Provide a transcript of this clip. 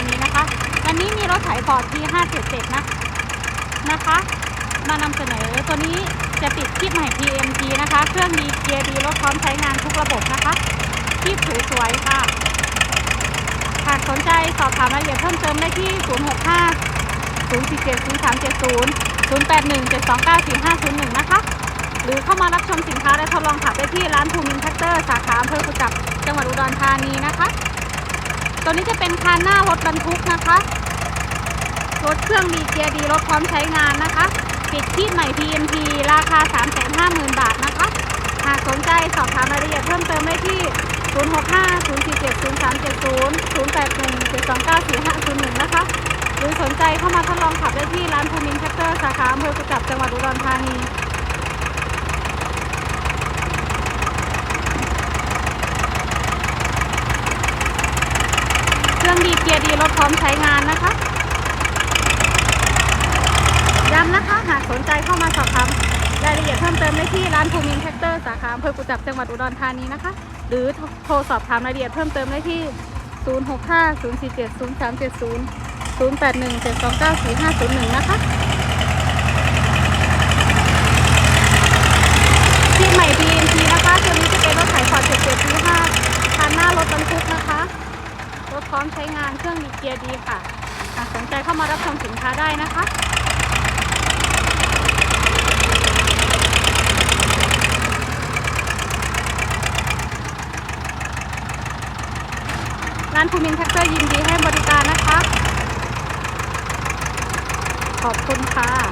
วัดอุดรธานีนะคะ วันนี้มีรถไถฟอร์ดที่577 นะนะคะ มานำเสนอตัวนี้จะติดคลิปใหม่ PMG นะคะ เครื่องดีเกียร์ดีรถพร้อมใช้งานทุกระบบนะคะคลิปสวยๆค่ะหากสนใจสอบถามรายละเอียดเพิ่มเติมได้ที่ 065 047 0370 081 729 4501 นะคะ หรือเข้ามารับชมสินค้าและทดลองขับได้ที่ร้านภูมินแท็กเตอร์สาขาอำเภอกุจับจังหวัดอุดรธานีนะคะ ตัวนี้จะเป็นคานหน้ารถบรรทุกนะคะ รถเครื่องดีเกียร์ดีรถพร้อมใช้งานนะคะ ปิดที่ใหม่ PMP ราคา 350,000 บาทนะคะ หากสนใจสอบถามรายละเอียดเพิ่มเติมได้ที่ 065 047 0370 081 729 4501 นะคะ หรือสนใจเข้ามาทดลองขับได้ที่ร้านภูมินแท็กเตอร์สาขาอำเภอกุจับจังหวัดอุดรธานี รื่องดีเกียร์ดีรถพร้อมใช้งานนะคะ ย้ำนะคะหากสนใจเข้ามาสอบถามรายละเอียดเพิ่มเติมได้ที่ร้านภูมินแท็กเตอร์สาขาอำเภอกุจับจังหวัดอุดรธานีนะคะ หรือโทรสอบถามรายละเอียดเพิ่มเติมได้ที่ 065 047 0370 081 729 4501 นะคะ ที่ใหม่ BMP นะคะตัวนี้จะเป็นรถไถฟอร์ด77ปี5คันหน้ารถบรรทุกนะคะ รถพร้อมใช้งานเครื่องดีเกียร์ดีค่ะหากสนใจเข้ามารับชมสินค้าได้นะคะร้านภูมินแท็กเตอร์ยินดีให้บริการนะคะ ขอบคุณค่ะ